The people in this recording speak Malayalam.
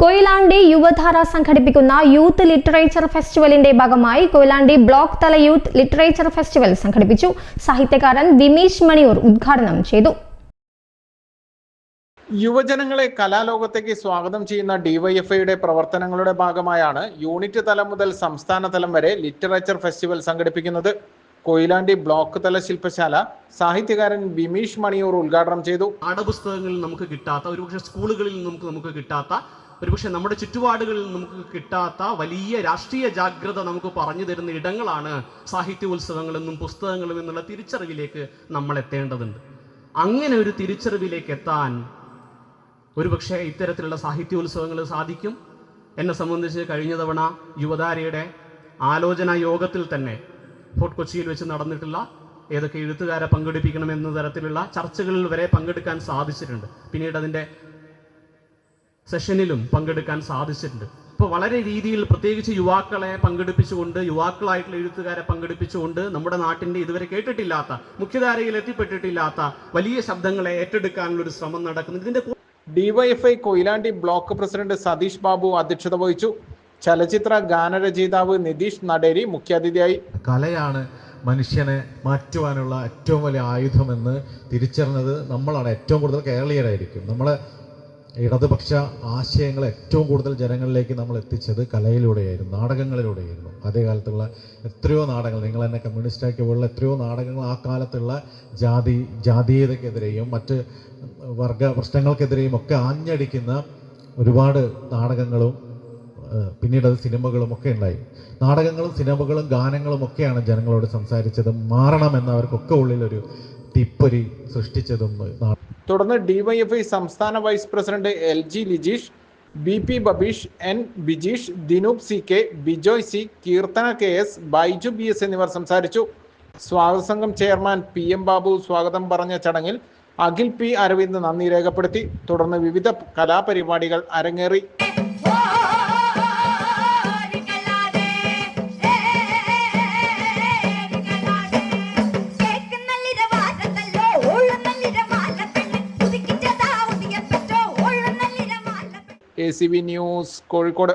കൊയിലാണ്ടി യുവധാര സംഘടിപ്പിക്കുന്ന യൂത്ത് ലിറ്ററേച്ചർ ഫെസ്റ്റിവലിന്റെ ഭാഗമായി കൊയിലാണ്ടി ബ്ലോക്ക് തല യൂത്ത് ലിറ്ററേച്ചർ ഫെസ്റ്റിവൽ സംഘടിപ്പിച്ചു. സാഹിത്യകാരൻ വിമീഷ് മണിയൂർ ഉദ്ഘാടനം ചെയ്തു. യുവജനങ്ങളെ കലാലോകത്തേക്ക് സ്വാഗതം ചെയ്യുന്ന ഡിവൈഎഫ്ഐയുടെ പ്രവർത്തനങ്ങളുടെ ഭാഗമായാണ് യൂണിറ്റ് തലം മുതൽ സംസ്ഥാന തലം വരെ ലിറ്ററേച്ചർ ഫെസ്റ്റിവൽ സംഘടിപ്പിക്കുന്നത്. കൊയിലാണ്ടി ബ്ലോക്ക് തല ശില്പശാല സാഹിത്യകാരൻ വിമീഷ് മണിയൂർ ഉദ്ഘാടനം ചെയ്തു. പാഠപുസ്തകങ്ങളിൽ നമുക്ക് കിട്ടാത്ത ഒരുപക്ഷെ സ്കൂളുകളിൽ നമുക്ക് നമുക്ക് കിട്ടാത്ത ഒരുപക്ഷെ നമ്മുടെ ചുറ്റുപാടുകളിൽ നമുക്ക് കിട്ടാത്ത വലിയ രാഷ്ട്രീയ ജാഗ്രത നമുക്ക് പറഞ്ഞു തരുന്ന ഇടങ്ങളാണ് സാഹിത്യോത്സവങ്ങളെന്നും പുസ്തകങ്ങളും എന്നുള്ള തിരിച്ചറിവിലേക്ക് നമ്മൾ എത്തേണ്ടതുണ്ട്. അങ്ങനെ ഒരു തിരിച്ചറിവിലേക്ക് എത്താൻ ഒരുപക്ഷെ ഇത്തരത്തിലുള്ള സാഹിത്യോത്സവങ്ങൾ സാധിക്കും. എന്നെ സംബന്ധിച്ച് കഴിഞ്ഞ തവണ യുവതാരയുടെ ആലോചനാ യോഗത്തിൽ തന്നെ ഫോർട്ട് കൊച്ചിയിൽ വെച്ച് നടന്നിട്ടുള്ള ഏതൊക്കെ എഴുത്തുകാരെ പങ്കെടുപ്പിക്കണം എന്ന തരത്തിലുള്ള ചർച്ചകളിൽ വരെ പങ്കെടുക്കാൻ സാധിച്ചിട്ടുണ്ട്. പിന്നീട് അതിന്റെ സെഷനിലും പങ്കെടുക്കാൻ സാധിച്ചിട്ടുണ്ട്. ഇപ്പോൾ വളരെ രീതിയിൽ പ്രത്യേകിച്ച് യുവാക്കളെ പങ്കെടുപ്പിച്ചുകൊണ്ട് യുവാക്കളായിട്ടുള്ള എഴുത്തുകാരെ പങ്കെടുപ്പിച്ചുകൊണ്ട് നമ്മുടെ നാട്ടിന്റെ ഇതുവരെ കേട്ടിട്ടില്ലാത്ത മുഖ്യധാരയിൽ എത്തിപ്പെട്ടിട്ടില്ലാത്ത വലിയ ശബ്ദങ്ങളെ ഏറ്റെടുക്കാനുള്ള ഒരു ശ്രമം നടക്കുന്നു. ഇതിന്റെ DYFI Koyilandy block president Satheesh Babu അധ്യക്ഷത വഹിച്ചു. ചലച്ചിത്ര ഗാനരചയിതാവ് നിതീഷ് നടേരി മുഖ്യാതിഥിയായി. കലയാണ് മനുഷ്യനെ മാറ്റുവാനുള്ള ഏറ്റവും വലിയ ആയുധമെന്ന് തിരിച്ചറിഞ്ഞത് നമ്മളാണ്. ഏറ്റവും കൂടുതൽ കേരളീയരായിരിക്കും. നമ്മളെ ഇടതുപക്ഷ ആശയങ്ങൾ ഏറ്റവും കൂടുതൽ ജനങ്ങളിലേക്ക് നമ്മൾ എത്തിച്ചത് കലയിലൂടെയായിരുന്നു നാടകങ്ങളിലൂടെയായിരുന്നു. അതേ കാലത്തുള്ള എത്രയോ നാടകങ്ങൾ നിങ്ങൾ തന്നെ കമ്മ്യൂണിസ്റ്റ് പോലുള്ള എത്രയോ നാടകങ്ങൾ ആ കാലത്തുള്ള ജാതി ജാതീയതക്കെതിരെയും മറ്റ് വർഗ പ്രശ്നങ്ങൾക്കെതിരെയും ഒക്കെ ആഞ്ഞടിക്കുന്ന ഒരുപാട് നാടകങ്ങളും പിന്നീട് അത് സിനിമകളും ഒക്കെ ഉണ്ടായി. നാടകങ്ങളും സിനിമകളും ഗാനങ്ങളും ഒക്കെയാണ് ജനങ്ങളോട് സംസാരിച്ചതും മാറണമെന്ന് അവർക്കൊക്കെ ഉള്ളിലൊരു തിപ്പൊരി സൃഷ്ടിച്ചതും തുടർന്ന് ഡിവൈഎഫ്ഐ സംസ്ഥാന vice president L G Lijeesh B P Babeesh N Bijeesh Dinoop C K Bijoy C Keerthana K S Baiju B S എന്നിവർ സംസാരിച്ചു. സ്വാഗത സംഘം ചെയർമാൻ പി എം ബാബു സ്വാഗതം പറഞ്ഞ ചടങ്ങിൽ അഖിൽ പി അരവിന്ദ് നന്ദി രേഖപ്പെടുത്തി. തുടർന്ന് വിവിധ കലാപരിപാടികൾ അരങ്ങേറി. A C V news Kozhikode